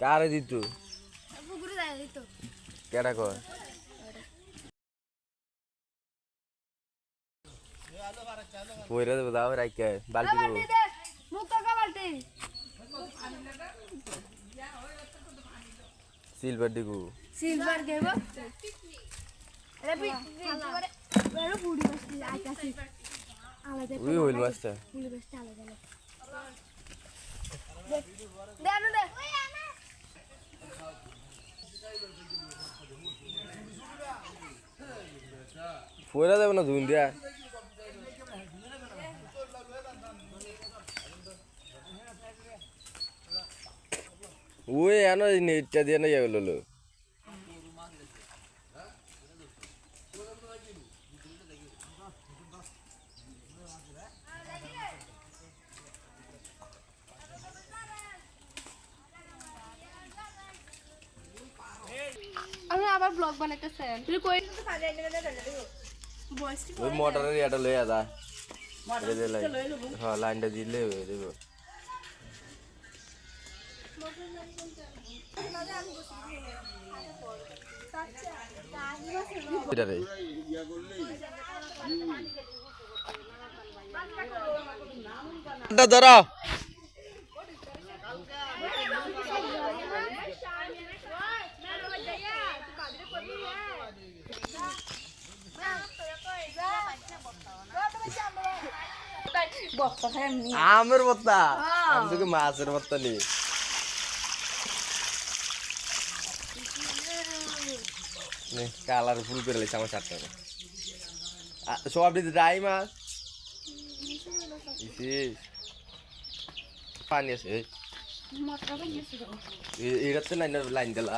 কারে দিত পুকুরে যায় এই তো কেডা কর পয়রা দেবো দাও রাইকে বালতি দেবো বালতি দে মুখ কাকা বালতি সিলভার দিগু সিলভার গেব আরে বি সিলভার বেরো পুড়ি বসতি আইতাছি আলাদা ওই হইল মাছটা পুড়ি বসতি আলাদা দে দে আনো দে দেবো না ধুন দিয়া? ওই এনো নেটটা দিয়ে না ইয়ে হলো আমি আবার ব্লগ বানাইতেছেন তুই কই? ওই মোটরের ইয়েটা লইয়া লাইন হ্যাঁ লাইনটা দিলে হয়ে দেবো ধরো খাই আমের ভর্তা আমি তোকে মাছের ভর্তা নি কালার ফুল করে লেছে আমার চারটা সব আপনি ড্রাই মাছ? পানি আছে এটা তো লাইন লাইন দিলা।